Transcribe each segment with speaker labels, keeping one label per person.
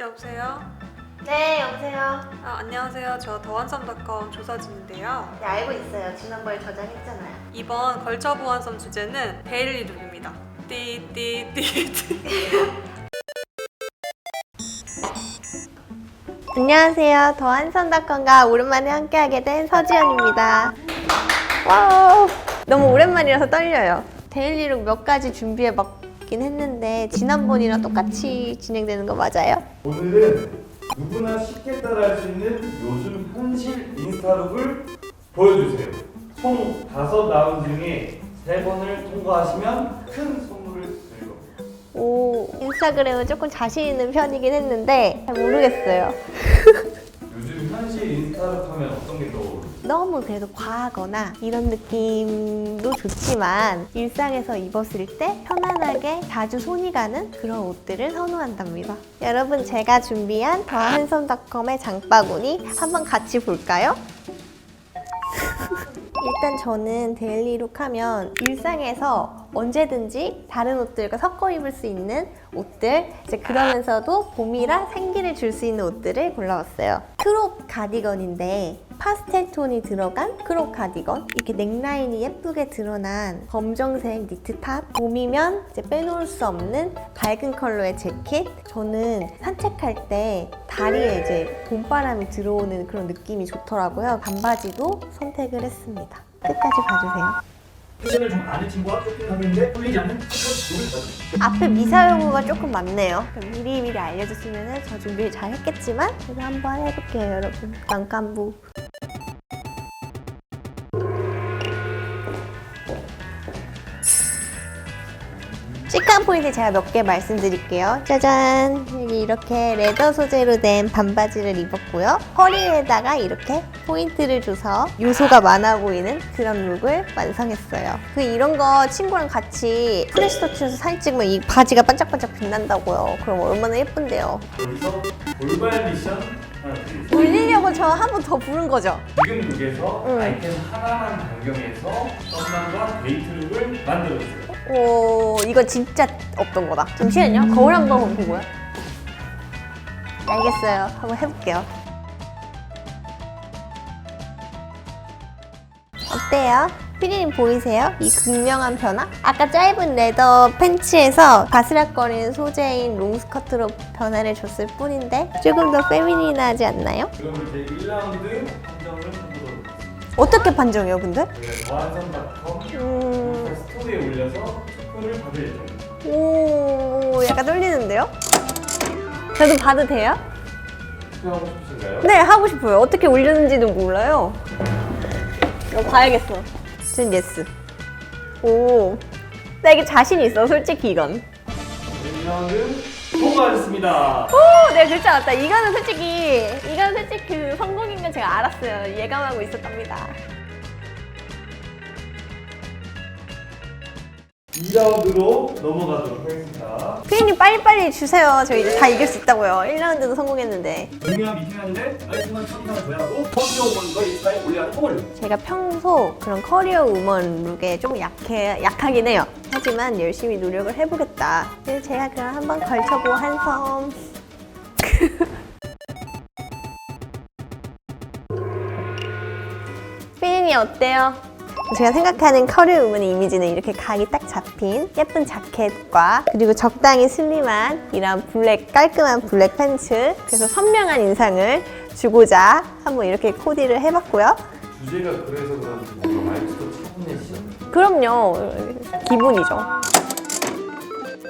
Speaker 1: 여보세요?
Speaker 2: 네, 여보세요.
Speaker 1: 아, 안녕하세요. 저 더한섬닷컴 조사진인데요.
Speaker 2: 네, 알고 있어요. 지난번에 저장했잖아요.
Speaker 1: 이번 걸쳐 보안섬 주제는 데일리 룩입니다. 띠띠띠띠.
Speaker 2: 안녕하세요. 더한선닷컴과 오랜만에 함께하게 된 서지연입니다. 와우, 너무 오랜만이라서 떨려요. 데일리룩 몇 가지 준비해 봤 긴 했는데 지난번이랑 똑같이 진행되는 거 맞아요?
Speaker 3: 오늘은 누구나 쉽게 따라할 수 있는 요즘 현실 인스타룩을 보여주세요. 총 다섯 라운드 중에 세 번을 통과하시면 큰 선물을 드릴 겁니다.
Speaker 2: 오, 인스타그램은 조금 자신 있는 편이긴 했는데 잘 모르겠어요.
Speaker 3: 요즘 현실 인스타룩 하면?
Speaker 2: 너무 그래도 과하거나 이런 느낌도 좋지만 일상에서 입었을 때 편안하게 자주 손이 가는 그런 옷들을 선호한답니다. 여러분 제가 준비한 더한섬닷컴의 장바구니 한번 같이 볼까요? 일단 저는 데일리룩 하면 일상에서 언제든지 다른 옷들과 섞어 입을 수 있는 옷들 이제 그러면서도 봄이라 생기를 줄 수 있는 옷들을 골라왔어요 크롭 가디건인데 파스텔 톤이 들어간 크롭 가디건. 이렇게 넥라인이 예쁘게 드러난 검정색 니트 탑. 봄이면 이제 빼놓을 수 없는 밝은 컬러의 재킷. 저는 산책할 때 다리에 이제 봄바람이 들어오는 그런 느낌이 좋더라고요. 반바지도 선택을 했습니다. 끝까지 봐주세요
Speaker 4: 패션을 좀 아는 친구와 쇼핑하는데 풀리지 않는
Speaker 2: 앞에 미사 용어가 조금 많네요. 미리 미리 알려줬으면 저 준비를 잘 했겠지만 그래도 한번 해볼게요, 여러분. 깜깜부. 시크한 포인트 제가 몇 개 말씀드릴게요. 짜잔! 여기 이렇게 레더 소재로 된 반바지를 입었고요. 허리에다가 이렇게 포인트를 줘서 요소가 많아 보이는 그런 룩을 완성했어요. 그 이런 거 친구랑 같이 프레시터치에서 사진 찍으면 이 바지가 반짝반짝 빛난다고요. 그럼 얼마나 예쁜데요.
Speaker 3: 여기서 돌발 미션 하나 드리겠습니다.
Speaker 2: 올리려고 저 한 번 더 부른 거죠?
Speaker 3: 지금 룩에서
Speaker 2: 응.
Speaker 3: 아이템 하나만 변경해서 썸남과 데이트룩을 만들어주세요.
Speaker 2: 오, 이거 진짜 없던 거다. 잠시만요. 거울 한번 보고요. 알겠어요. 한번 해볼게요. 어때요? 피디님 보이세요? 이 극명한 변화? 아까 짧은 레더 팬츠에서 바스락거리는 소재인 롱스커트로 변화를 줬을 뿐인데 조금 더 페미닌하지 않나요?
Speaker 3: 그럼 이제 1라운드 판정을 해보도록 하겠습니다.
Speaker 2: 어떻게 판정해요, 근데?
Speaker 3: 저희가 더한섬닷컴
Speaker 2: 음,
Speaker 3: 스토리에 올려서 투표를 받을 예정입니다.
Speaker 2: 오, 약간 떨리는데요? 저도 봐도 돼요?
Speaker 3: 투표하고 싶으신가요?
Speaker 2: 네, 하고 싶어요. 어떻게 올렸는지도 몰라요. 이거 봐야겠어. 전 예스. 오. 나 이게 자신 있어, 솔직히 이건.
Speaker 3: 1라운드 통과하셨습니다.
Speaker 2: 오, 내가 글자 맞다. 이거는 솔직히, 이건 솔직히 그 성공인 건 제가 알았어요. 예감하고 있었답니다.
Speaker 3: 2라운드로 넘어가도록 하겠습니다.
Speaker 2: 피디님 빨리빨리 주세요. 저희 이제 다 이길 수 있다고요. 1라운드도 성공했는데.
Speaker 4: 중요한 미팅하는데 아이스만 첫 이상 줘야 하고 커피어 우먼과 인스타에 올려야 하는 선물.
Speaker 2: 제가 평소 그런 커리어 우먼 룩에 좀 약해, 약하긴 해요. 하지만 열심히 노력을 해보겠다. 제가 그럼 한번 걸쳐보 한섬. 피디님 어때요? 제가 생각하는 커리어 우먼의 이미지는 이렇게 각이 딱 잡힌 예쁜 자켓과 그리고 적당히 슬림한 이런 블랙 깔끔한 블랙 팬츠 그래서 선명한 인상을 주고자 한번 이렇게 코디를 해봤고요.
Speaker 3: 주제가 그래서 그런지 뭔가 말투도 차분해지죠.
Speaker 2: 그럼요. 기분이죠.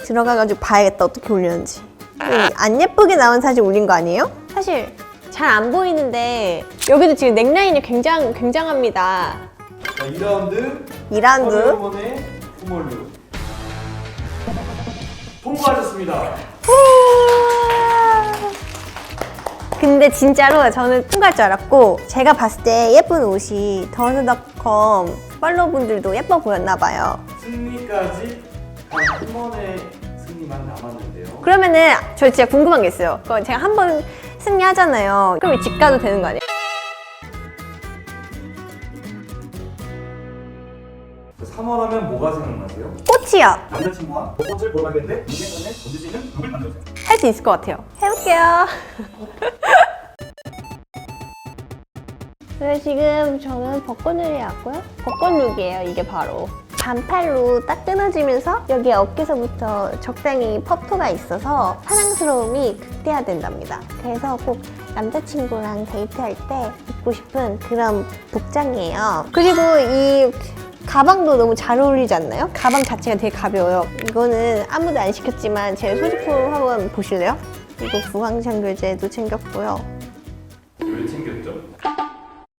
Speaker 2: 들어가가지고 봐야겠다. 어떻게 올렸는지. 이안 예쁘게 나온 사진 올린 거 아니에요? 사실 잘 안 보이는데 여기도 지금 넥라인이 굉장, 굉장합니다.
Speaker 3: 자, 2라운드
Speaker 2: 2라운드.
Speaker 3: 허리원의 후몰루 통과하셨습니다.
Speaker 2: 근데 진짜로 저는 통과할 줄 알았고 제가 봤을 때 예쁜 옷이 더스닷컴 팔로우분들도 예뻐 보였나 봐요.
Speaker 3: 승리까지 단 한 번의 승리만 남았는데요.
Speaker 2: 그러면은 저 진짜 궁금한 게 있어요. 그거 제가 한 번 승리하잖아요. 그럼 집 가도 되는 거 아니에요?
Speaker 3: 3월 하면 뭐가 생각나세요?
Speaker 2: 꽃이 끝이요.
Speaker 4: 남자친구와 벚꽃을 보러 가겠는데 던질 수 있는 룩을 만들어주세요.
Speaker 2: 할 수 있을 것 같아요. 해볼게요. 네, 지금 저는 벚꽃을 해왔고요. 벚꽃 룩이에요, 이게 바로. 반팔로 딱 끊어지면서 여기 어깨서부터 적당히 퍼프가 있어서 사랑스러움이 극대화된답니다. 그래서 꼭 남자친구랑 데이트할 때 입고 싶은 그런 복장이에요. 그리고 이 가방도 너무 잘 어울리지 않나요? 가방 자체가 되게 가벼워요. 이거는 아무도 안 시켰지만 제 소지품 한번 보실래요? 이거 구황장 교재도 챙겼고요.
Speaker 3: 왜 챙겼죠?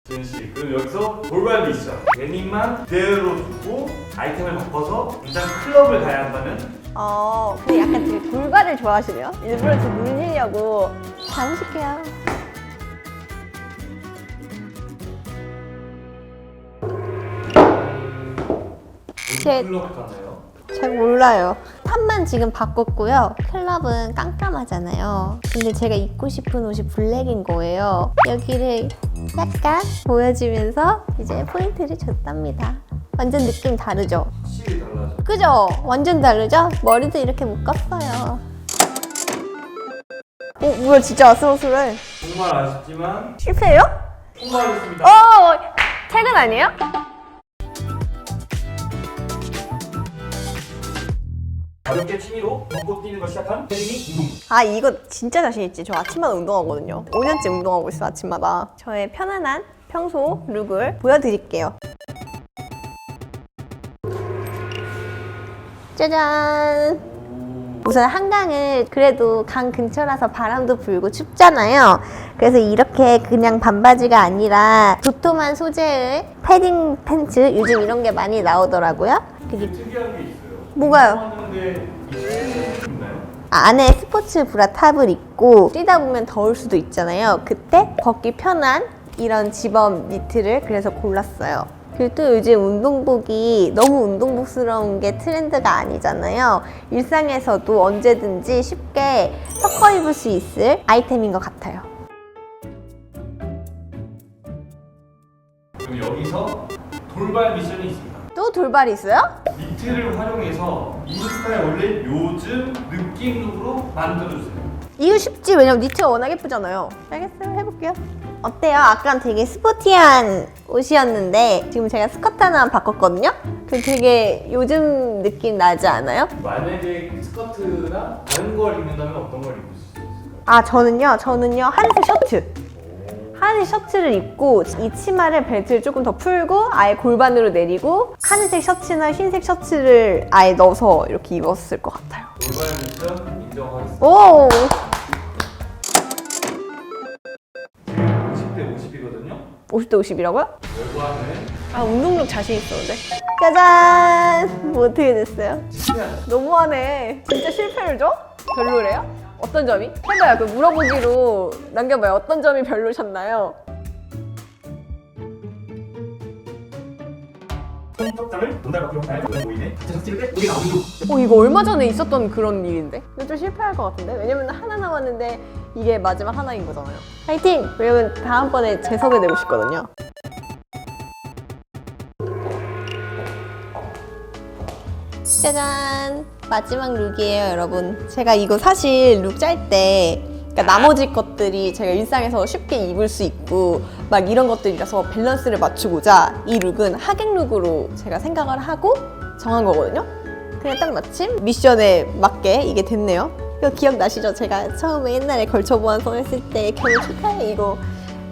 Speaker 3: 진씨 그럼 여기서 돌발 미션 데님만 그대로 두고 아이템을 바꿔서 당장 클럽을 가야 한다면
Speaker 2: 어, 근데 약간 되게 돌발을 좋아하시네요. 일부러 저 놀리려고. 가보실게요. 제-
Speaker 3: 클럽 가나요?
Speaker 2: 잘 몰라요. 탑만 지금 바꿨고요. 클럽은 깜깜하잖아요. 근데 제가 입고 싶은 옷이 블랙인 거예요. 여기를 약간 보여주면서 이제 포인트를 줬답니다. 완전 느낌 다르죠?
Speaker 3: 확실히 달라져
Speaker 2: 그죠? 완전 다르죠? 머리도 이렇게 묶었어요. 어, 뭐야, 진짜 아슬아슬해.
Speaker 3: 정말 아쉽지만
Speaker 2: 실패예요?
Speaker 3: 통과하겠습니다
Speaker 2: 어, 퇴근 아니에요?
Speaker 4: 가볍게 취미로 벚꽃 뛰는 걸 시작한 혜림이 운동.
Speaker 2: 아 이거 진짜 자신 있지. 저 아침마다 운동하거든요. 5년째 운동하고 있어 아침마다. 저의 편안한 평소 룩을 보여드릴게요. 짜잔. 우선 한강을 그래도 강 근처라서 바람도 불고 춥잖아요. 그래서 이렇게 그냥 반바지가 아니라 도톰한 소재의 패딩 팬츠 요즘 이런 게 많이 나오더라고요. 그리고
Speaker 3: 특이한 게 있어요
Speaker 2: 뭐가요?
Speaker 3: 하는데 있나요?
Speaker 2: 안에 스포츠 브라 탑을 입고 뛰다 보면 더울 수도 있잖아요. 그때 벗기 편한 이런 집업 니트를 그래서 골랐어요. 그리고 또 요즘 운동복이 너무 운동복스러운 게 트렌드가 아니잖아요. 일상에서도 언제든지 쉽게 섞어 입을 수 있을 아이템인 것 같아요.
Speaker 3: 그럼 여기서 돌발 미션이 있습니다
Speaker 2: 또 돌발이 있어요?
Speaker 3: 니트를 활용해서 인스타에 올릴 요즘 느낌 룩으로 만들어주세요
Speaker 2: 이거 쉽지 왜냐면 니트가 워낙 예쁘잖아요 알겠어요 해볼게요 어때요? 아까는 되게 스포티한 옷이었는데 지금 제가 스커트 하나 바꿨거든요 그 되게 요즘 느낌 나지 않아요?
Speaker 3: 만약에 스커트나 다른 걸 입는다면 어떤 걸 입을 수 있을까요?
Speaker 2: 아 저는요 저는요 하늘색 셔츠 하늘색 셔츠를 입고 이 치마를 벨트를 조금 더 풀고 아예 골반으로 내리고 하늘색 셔츠나 흰색 셔츠를 아예 넣어서 이렇게 입었을 것 같아요
Speaker 3: 돌발 미션 인정하겠습니다
Speaker 2: 오
Speaker 3: 50대 50이거든요
Speaker 2: 50대 50이라고요?
Speaker 3: 결과는
Speaker 2: 아 운동력 자신 있었는데 짜잔 뭐 어떻게 됐어요?
Speaker 3: 실패하죠
Speaker 2: 너무하네 진짜 실패를 줘? 별로래요? 어떤 점이? 해봐요 그 물어보기로 남겨봐요 어떤 점이 별로셨나요?
Speaker 4: 모임에 때.
Speaker 2: 어 이거 얼마 전에 있었던 그런 일인데? 이거 좀 실패할 것 같은데? 왜냐면 하나 남았는데 이게 마지막 하나인 거잖아요 화이팅! 왜냐면 다음번에 재섭외되고 싶거든요 짜잔 마지막 룩이에요 여러분. 제가 이거 사실 룩 짤때 그러니까 나머지 것들이 제가 일상에서 쉽게 입을 수 있고 막 이런 것들이라서 밸런스를 맞추고자 이 룩은 하객 룩으로 제가 생각을 하고 정한 거거든요. 그냥 딱 마침 미션에 맞게 이게 됐네요. 이거 기억나시죠? 제가 처음에 옛날에 걸쳐보안서 했을 때 결혼 축하해 이거.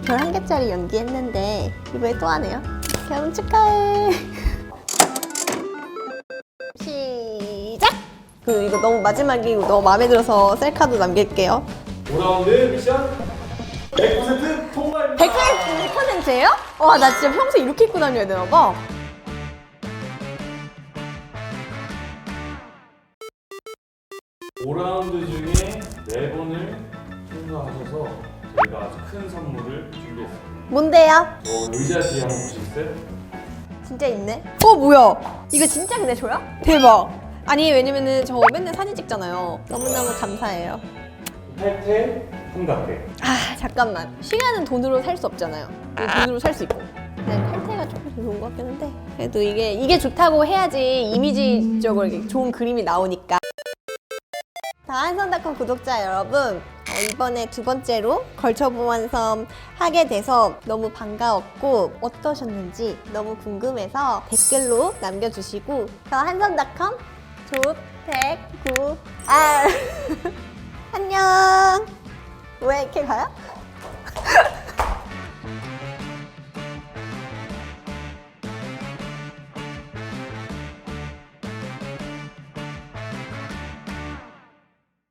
Speaker 2: 별 한 개짜리 연기했는데 이번에 또 하네요. 결혼 축하해 그 이거 너무 마지막이고 너무 마음에 들어서 셀카도 남길게요
Speaker 3: 5라운드 미션 100% 통과입니다
Speaker 2: 100% 100%예요? 와 나 진짜 평소에 이렇게 입고 다녀야 되나 봐
Speaker 3: 오라운드 중에 4번을 통과하셔서 저희가 아주 큰 선물을 준비했습니다
Speaker 2: 뭔데요?
Speaker 3: 어, 의자 뒤에 한번 보시겠어요?
Speaker 2: 진짜 있네. 어 뭐야? 이거 진짜 근데 줘요? 대박. 아니 왜냐면은 저 맨날 사진 찍잖아요. 너무너무 감사해요.
Speaker 3: 팔태, 삼각대
Speaker 2: 아 잠깐만. 시간은 돈으로 살 수 없잖아요. 이거 돈으로 살 수 있고. 그냥 칼퇴가 조금 좋은 것 같긴 한데 그래도 이게 이게 좋다고 해야지 이미지적으로 이렇게 좋은 그림이 나오니까 다한섬닷컴 구독자 여러분 어, 이번에 두 번째로 걸쳐보완섬 하게 돼서 너무 반가웠고 어떠셨는지 너무 궁금해서 댓글로 남겨주시고 더 한섬닷컴 조택구 알 안녕 왜 이렇게 가요?